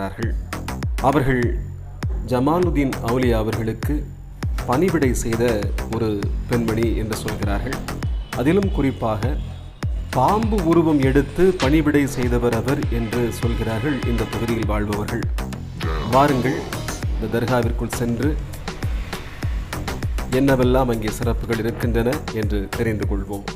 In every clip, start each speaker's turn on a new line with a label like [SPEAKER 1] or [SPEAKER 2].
[SPEAKER 1] தர்கா அவர்கள் ஜமாலுதீன் அவுலியா அவர்களுக்கு பணிவிடை செய்த ஒரு பெண்மணி என்று சொல்கிறார்கள். அதிலும் குறிப்பாக பாம்பு உருவம் எடுத்து பணிவிடை செய்தவர் அவர் என்று சொல்கிறார்கள் இந்த பகுதியில் வாழ்பவர்கள். வாருங்கள் இந்த தர்காவிற்குள் சென்று என்னவெல்லாம் அங்கே சிறப்புகள் இருக்கின்றன என்று தெரிந்து கொள்வோம்.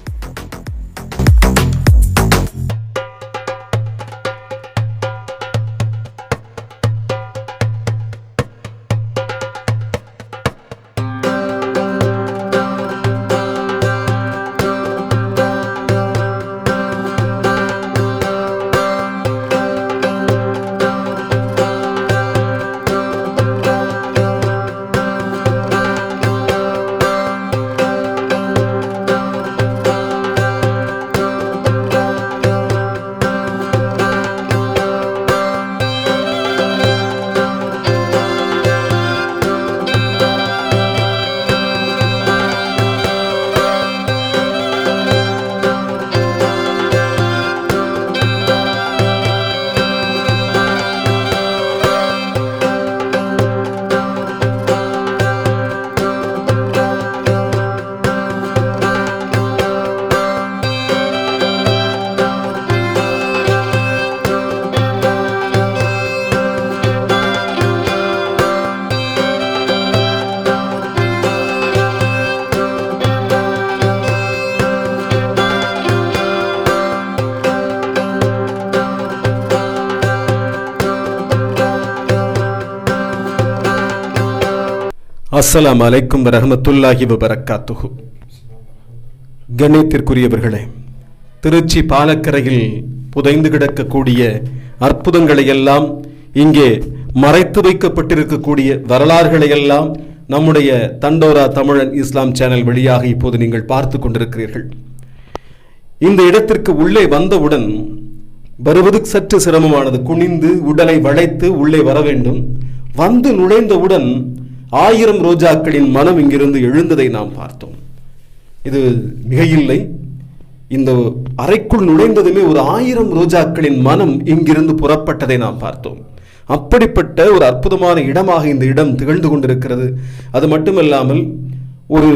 [SPEAKER 1] அஸ்ஸலாம் அலைக்கும் ரஹமத்துல்லாஹி வபரக்காத்துஹு. கண்ணியத்திற்குரியவர்களே திருச்சி பாலக்கரையில் புதைந்து கிடக்கக்கூடிய அற்புதங்களை எல்லாம் இங்கே மறைத்து வைக்கப்பட்டிருக்கக்கூடிய வரலாறுகளை எல்லாம் நம்முடைய தண்டோரா தமிழன் இஸ்லாம் சேனல் வழியாக இப்போது நீங்கள் பார்த்து கொண்டிருக்கிறீர்கள். இந்த இடத்திற்கு உள்ளே வந்தவுடன் வருவது சற்று சிரமமானது. குனிந்து உடலை வளைத்து உள்ளே வர வேண்டும். வந்து நுழைந்தவுடன் ஆயிரம் ரோஜாக்களின் மனம் இங்கிருந்து எழுந்ததை நாம் பார்த்தோம். இது மிக இல்லை இந்த அறைக்குள் நுழைந்ததுமே ஒரு ஆயிரம் ரோஜாக்களின் மனம் இங்கிருந்து புறப்பட்டதை நாம் பார்த்தோம். அப்படிப்பட்ட ஒரு அற்புதமான இடமாக இந்த இடம் திகழ்ந்து கொண்டிருக்கிறது. அது மட்டுமல்லாமல் ஒரு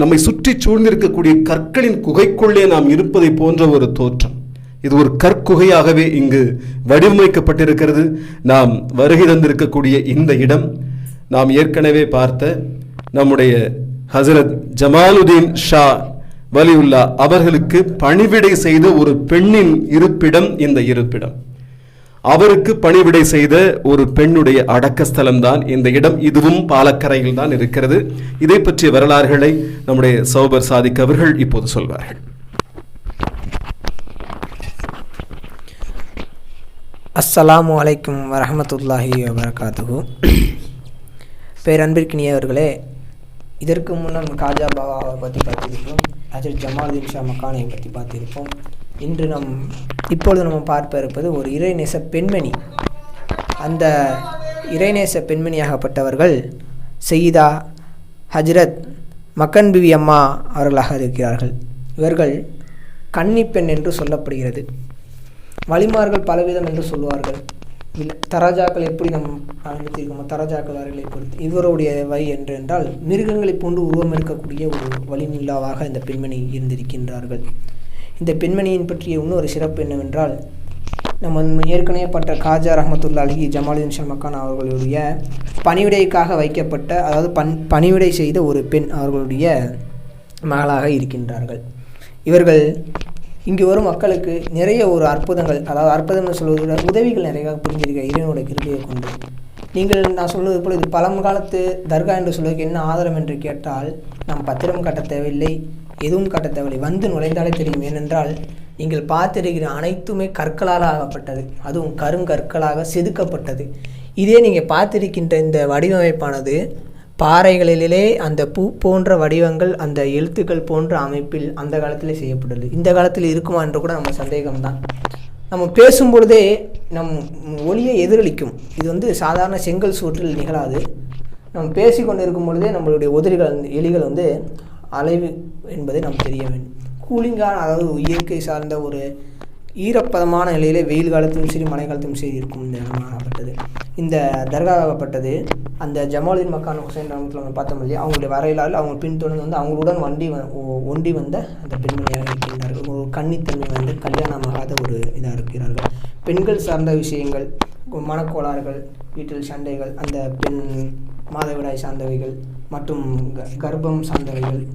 [SPEAKER 1] நம்மை சுற்றி சூழ்ந்திருக்கக்கூடிய கற்களின் குகைக்குள்ளே நாம் இருப்பதை போன்ற ஒரு தோற்றம். இது ஒரு கற்குகையாகவே இங்கு வடிவமைக்கப்பட்டிருக்கிறது. நாம் வருகை தந்திருக்கக்கூடிய இந்த இடம் நாம் ஏற்கனவே பார்த்த நம்முடைய ஹசரத் ஜமாலுதீன் ஷா வலியுல்லா அவர்களுக்கு பணிவிடை செய்த ஒரு பெண்ணின் இருப்பிடம் இந்த இருப்பிடம். அவருக்கு பணிவிடை செய்த ஒரு பெண்ணுடைய அடக்கஸ்தலம் தான் இந்த இடம். இதுவும் பாலக்கரையில் தான் இருக்கிறது. இதை பற்றிய வரலாறுகளை நம்முடைய சௌபர் சாதிக் அவர்கள் இப்போது சொல்வார்கள்.
[SPEAKER 2] அஸ்ஸலாமு அலைக்கும் வரஹமத்துல்லாஹி வபரகாத்துஹு. பேரன்பிற்கினியவர்களே இதற்கு முன்னம் காஜா பாபாவை பற்றி பார்த்திருப்போம். அஜர் ஜமாலுதீன் ஷா மக்கானை பற்றி பார்த்திருப்போம். இன்று நம் இப்பொழுது நம்ம பார்ப்ப இருப்பது ஒரு இறைநேச பெண்மணி. அந்த இறைநேச பெண்மணியாகப்பட்டவர்கள் செய்தா ஹஜ்ரத் மக்கன் பிவி அம்மா அவர்களாக இருக்கிறார்கள். இவர்கள் கன்னிப்பெண் என்று சொல்லப்படுகிறது. வலிமார்கள் பலவிதம் என்று சொல்வார்கள் இல்லை தராஜாக்கள் எப்படி நம் அனுமதித்திருக்கோமோ தராஜாக்கள் அவர்களை பொறுத்து. இவருடைய வழி என்று என்றால் மிருகங்களைப் போன்று உருவம் இருக்கக்கூடிய ஒரு வழிநிலாவாக இந்த பெண்மணி இருந்திருக்கின்றார்கள். இந்த பெண்மணியின் பற்றிய இன்னொரு சிறப்பு என்னவென்றால் நம்ம ஏற்கனவே பட்ட காஜா ரஹமத்துல்லா அலி ஜமாலுதீன் ஷா மக்கான் அவர்களுடைய பணிவிடைக்காக வைக்கப்பட்ட அதாவது பண் பணிவிடை செய்த ஒரு பெண் அவர்களுடைய மகளாக இருக்கின்றார்கள். இவர்கள் இங்கு வரும் மக்களுக்கு நிறைய ஒரு அற்புதங்கள் அதாவது அற்புதம்னு சொல்வதை உதவிகள் நிறைய புரிஞ்சிருக்க இறைவனோட கிருபையை கொண்டு. நீங்கள் நான் சொல்வது போல் இது பழங்காலத்து தர்கா என்று சொல்வதற்கு என்ன ஆதாரம் என்று கேட்டால் நாம் பத்திரம் கட்ட தேவையில்லை எதுவும் கட்ட தேவையில்லை. வந்து நுழைந்தாலே தெரியும். ஏனென்றால் நீங்கள் பார்த்திருக்கிற அனைத்துமே கற்களால் ஆகப்பட்டது. அதுவும் கருங்கற்களாக செதுக்கப்பட்டது. இதே நீங்கள் பார்த்திருக்கின்ற இந்த வடிவமைப்பானது பாறைகளிலே அந்த பூ போன்ற வடிவங்கள் அந்த எழுத்துக்கள் போன்ற அமைப்பில் அந்த காலத்திலே செய்யப்பட்டது இந்த காலத்தில் இருக்குமா என்று கூட நம்ம சந்தேகம்தான். நம்ம பேசும் பொழுதே நம் ஒளியை எதிரொலிக்கும். இது வந்து சாதாரண செங்கல் சுற்றில் நிகழாது. நம்ம பேசி கொண்டு இருக்கும் பொழுதே நம்மளுடைய உதிரிகள் எலிகள் வந்து அலைவு என்பதை நாம் தெரிய வேண்டும். கூலிங்கான அதாவது இயற்கை சார்ந்த ஒரு ஈரப்பதமான நிலையிலே வெயில் காலத்திலும் சரி மழை காலத்திலும் சரி இருக்கும் இந்த இடம் காணப்பட்டது. இந்த தர்காகப்பட்டது அந்த ஜமாலுதீன் மக்கான் ஹுசைன் ராமத்தில் நம்ம பார்த்தோம் இல்லையா? அவங்களுடைய வரையிலால் அவங்க பின்தொடர்ந்து வந்து அவங்களுடன் வண்டி ஒண்டி வந்த அந்த பெண்மணியாக இருக்கின்றார்கள்? ஒரு கன்னித்தன்மை வந்து கல்யாணமாகாத ஒரு இதாக இருக்கிறார்கள். பெண்கள் சார்ந்த விஷயங்கள் மனக்கோளாறுகள் வீட்டில் சண்டைகள் அந்த பெண் மாதவிடாய் சார்ந்தவைகள் மற்றும் க- கர்ப்பம் சார்ந்தவைகள்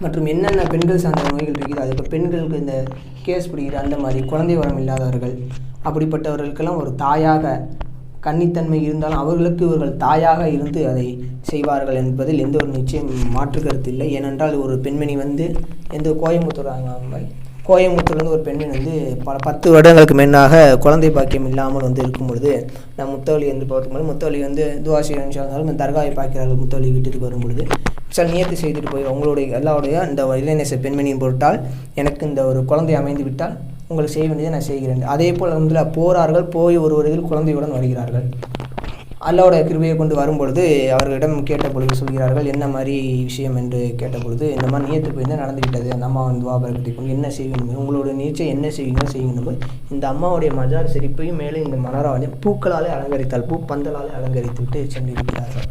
[SPEAKER 2] மற்றும் என்னென்ன பெண்கள் சார்ந்த நோய்கள் இருக்குது அதுக்கு பெண்களுக்கு இந்த கேஸ் பிடிக்கிற அந்த மாதிரி குழந்தை வரம் இல்லாதவர்கள் அப்படிப்பட்டவர்களுக்கெல்லாம் ஒரு தாயாக கன்னித்தன்மை இருந்தாலும் அவர்களுக்கு இவர்கள் தாயாக இருந்து அதை செய்வார்கள் என்பதில் எந்த ஒரு நிச்சயம் மாற்று கருத்து இல்லை. ஏனென்றால் ஒரு பெண்மணி வந்து எந்த கோயம்புத்தூர் கோயம்புத்தூர்லேருந்து ஒரு பெண்மணி வந்து பல பத்து வருடங்களுக்கு முன்னாக குழந்தை பாக்கியம் இல்லாமல் வந்து இருக்கும் பொழுது நான் முத்தவழி வந்து பார்க்கும்போது முத்தவழி வந்து துவாசி இருந்தாலும் இந்த தர்காவை பார்க்கிறார்கள் முத்தவழி வீட்டுக்கு வரும் பொழுது சில நியத்தை செய்துட்டு போய் உங்களுடைய எல்லாருடைய இந்த இளைஞர் பெண்மணியின் பொருட்டால் எனக்கு இந்த ஒரு குழந்தை அமைந்து விட்டால் உங்களுக்கு செய்ய வேண்டியதை நான் செய்கிறேன். அதே போல் வந்து போறார்கள் போய் ஒரு ஒரு இதில் குழந்தையுடன் வருகிறார்கள். அல்லாவோட கிருபையை கொண்டு வரும்பொழுது அவர்களிடம் கேட்ட பொழுது சொல்கிறார்கள் என்ன மாதிரி விஷயம் என்று கேட்ட பொழுது இந்த மாதிரி நியத்து போய் தான் நடந்துக்கிட்டது அந்த அம்மா வந்து வாபரத்தை கொண்டு என்ன செய்யணும் உங்களோட நீச்சல் என்ன செய்வீங்க? செய்யணும் இந்த அம்மாவுடைய மஜார் செரிப்பையும் மேலே இந்த மலராவணி பூக்களாலே அலங்கரித்தால் பூ பந்தலாலே அலங்கரித்து விட்டு சென்றிருக்கிறார்கள்.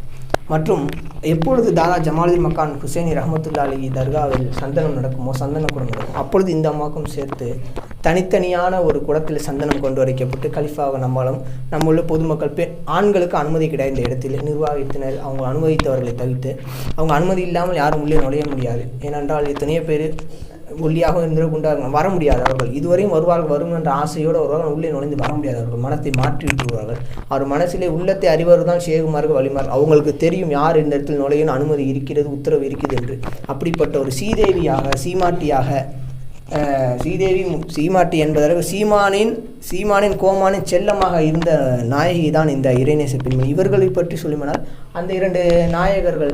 [SPEAKER 2] மற்றும் எப்பொழுது தாதா ஜமாலுதீன் மக்கான் ஹுசேனி ரஹமத்துல்லா அலி தர்காவில் சந்தனம் நடக்குமோ சந்தன குடம் நடக்கும். அப்பொழுது இந்த அம்மாக்கும் சேர்த்து தனித்தனியான ஒரு குடத்தில் சந்தனம் கொண்டு வரைக்கப்பட்டு கலிஃபாவை நம்மளும் நம்முள்ள பொதுமக்கள் பெண் ஆண்களுக்கு அனுமதி கிடையாது இந்த இடத்தில் நிர்வாகத்தினர் அவங்க அனுமதித்தவர்களை தவிர்த்து அவங்க அனுமதி இல்லாமல் யாரும் உள்ளே நுழைய முடியாது. ஏனென்றால் எத்தனையோ பேர் ஒல்லியாக இருந்து குண்டாக வர முடியாது அவர்கள். இதுவரையும் வருவார்கள் வரும் என்ற ஆசையோடு வருவார்கள் உள்ளே நுழைந்து வர முடியாது. அவர்கள் மனத்தை மாற்றி விட்டுவார்கள் அவர் மனசிலே உள்ளத்தை அறிவர் தான் சேகுமார்கள் வழிமார் அவங்களுக்கு தெரியும் யார் இந்த இடத்தில் நுழையும் அனுமதி இருக்கிறது உத்தரவு இருக்குது என்று. அப்படிப்பட்ட ஒரு சீதேவியாக சீமாட்டியாக அஹ், சீதேவி சீமாட்டி என்பதற்கு சீமானின் சீமானின் கோமானின் செல்லமாக இருந்த நாயகி தான் இந்த இறைநேச பெண்மணி. இவர்களை பற்றி சொல்லுமானால் அந்த இரண்டு நாயகர்கள்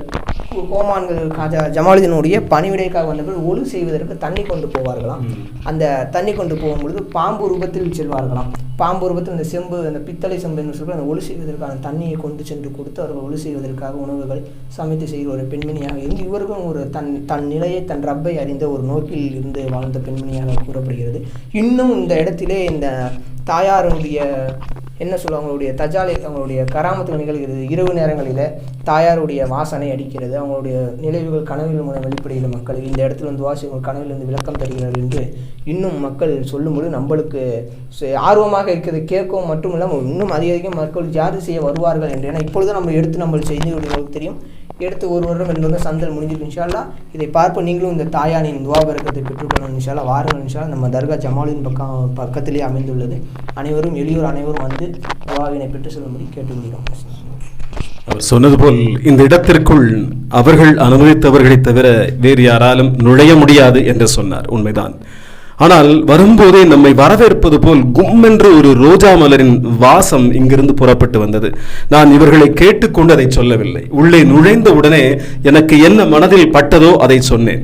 [SPEAKER 2] கோமான்கள் காஜா ஜமாலுதீனுடைய பணிவிடைக்காக வந்தவர்கள் ஒழு செய்வதற்கு தண்ணி கொண்டு போவார்களாம். அந்த தண்ணி கொண்டு போகும்பொழுது பாம்பு ரூபத்தில் செல்வார்களாம். பாம்பு ரூபத்தில் அந்த செம்பு அந்த பித்தளை செம்பு என்று சொல்லி அந்த ஒழு செய்வதற்கான தண்ணியை கொண்டு சென்று கொடுத்து அவர்கள் ஒழு செய்வதற்காக உணவுகள் சமைத்து செய்கிற ஒரு பெண்மணியாக இருந்து இவர்களும் ஒரு தன் தன் நிலையை தன் ரப்பை அறிந்த ஒரு நோக்கில் இருந்து வாழ்ந்த பெண்மணியாக கூறப்படுகிறது. இன்னும் இந்த இடத்திலே இந்த தாயாருடைய என்ன சொல்லுவாங்க அவங்களுடைய தஜாலை அவங்களுடைய கராமத்தில் நிகழ்கிறது இரவு நேரங்களில் தாயாருடைய வாசனை அடிக்கிறது அவங்களுடைய நினைவுகள் கனவில் மூலம் வெளிப்படுகிற மக்கள் இந்த இடத்துல வந்து வாசி உங்கள் கனவில் இருந்து விளக்கம் தருகிறார்கள் என்று இன்னும் மக்கள் சொல்லும்போது நம்மளுக்கு ஆர்வமாக இருக்கிறது கேட்கவும் மட்டும் இல்லாமல் இன்னும் அதிக அதிகம் மக்கள் ஜாதி செய்ய வருவார்கள்? என்று. ஏன்னா இப்பொழுது நம்ம எடுத்து நம்ம செய்தி தெரியும் எடுத்து ஒரு வருடம் ரெண்டு வருடம் சந்தல் முடிஞ்சிடும். இன்ஷால்லா இதை பார்ப்போம். நீங்களும் இந்த தாயானின் துவாபரக்கத்தை பெற்றுக்கொள்ளணும். இன்ஷால்லா வாருங்கள். இன்ஷால்லா நம்ம தர்கா ஜமாலின் பக்கம் பக்கத்திலே அமைந்துள்ளது. அனைவரும் எளியோர் அனைவரும் வந்து துவாவினை பெற்று செல்லும்படி கேட்டுக்கொள்கிறோம்.
[SPEAKER 1] அவர் சொன்னது போல் இந்த இடத்திற்குள் அவர்கள் அனுமதித்தவர்களைத் தவிர வேறு யாராலும் நுழைய முடியாது என்று சொன்னார். உண்மைதான். ஆனால் வரும்போதே நம்மை வரவேற்பது போல் கும்மென்று ஒரு ரோஜா மலரின் வாசம் இங்கிருந்து புறப்பட்டு வந்தது. நான் இவர்களை கேட்டுக்கொண்டு அதை சொல்லவில்லை. உள்ளே நுழைந்த உடனே எனக்கு என்ன மனதில் பட்டதோ அதை சொன்னேன்.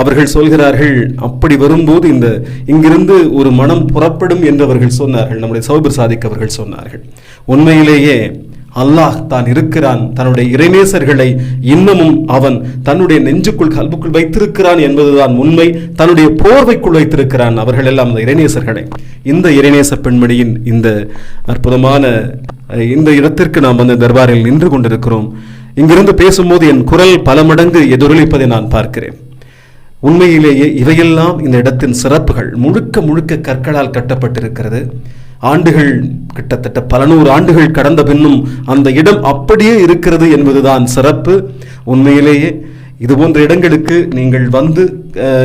[SPEAKER 1] அவர்கள் சொல்கிறார்கள் அப்படி வரும்போது இந்த இங்கிருந்து ஒரு மனம் புறப்படும் என்று அவர்கள் சொன்னார்கள். நம்முடைய சௌபர் சாதிக் அவர்கள் சொன்னார்கள். உண்மையிலேயே அல்லாஹ் தான் இருக்கிறான். தன்னுடைய இறைநேசர்களை இன்னமும் அவன் தன்னுடைய நெஞ்சுக்குள் கல்புக்குள் வைத்திருக்கிறான் என்பதுதான் உண்மை. தன்னுடைய போர்வைக்குள் வைத்திருக்கிறான் அவர்கள் எல்லாம் அந்த இறைநேசர்களை. இந்த இறைநேச பெண்மணியின் இந்த அற்புதமான இந்த இடத்திற்கு நாம் வந்து தர்பாரில் நின்று கொண்டிருக்கிறோம். இங்கிருந்து பேசும்போது என் குரல் பல மடங்கு எதிரொலிப்பதை நான் பார்க்கிறேன். உண்மையிலேயே இவையெல்லாம் இந்த இடத்தின் சிறப்புகள். முழுக்க முழுக்க கற்களால் கட்டப்பட்டிருக்கிறது. ஆண்டுகள் கிட்டத்தட்ட பல நூறு ஆண்டுகள் கடந்த பின்னும் அந்த இடம் அப்படியே இருக்கிறது என்பதுதான் சிறப்பு. உண்மையிலேயே இது போன்ற இடங்களுக்கு நீங்கள் வந்து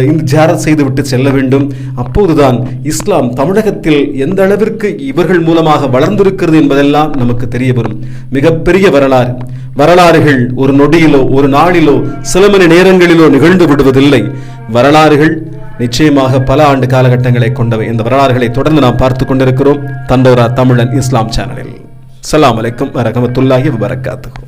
[SPEAKER 1] இந்த ஜாரத் செய்துவிட்டு செல்ல வேண்டும். அப்போதுதான் இஸ்லாம் தமிழகத்தில் எந்த அளவிற்கு இவர்கள் மூலமாக வளர்ந்திருக்கிறது என்பதெல்லாம் நமக்கு தெரிய வரும் மிகப்பெரிய வரலாறு. வரலாறுகள் ஒரு நொடியிலோ ஒரு நாளிலோ சில மணி நேரங்களிலோ நிகழ்ந்து விடுவதில்லை. வரலாறுகள் நிச்சயமாக பல ஆண்டு காலகட்டங்களை கொண்டவை இந்த வரலாறுகளை தொடர்ந்து நாம் பார்த்து கொண்டிருக்கிறோம். தண்டோரா தமிழன் இஸ்லாம் சேனலில் சலாம் அலைக்கும் வரகமத்துல்லாஹி வரகாத்துக்கும்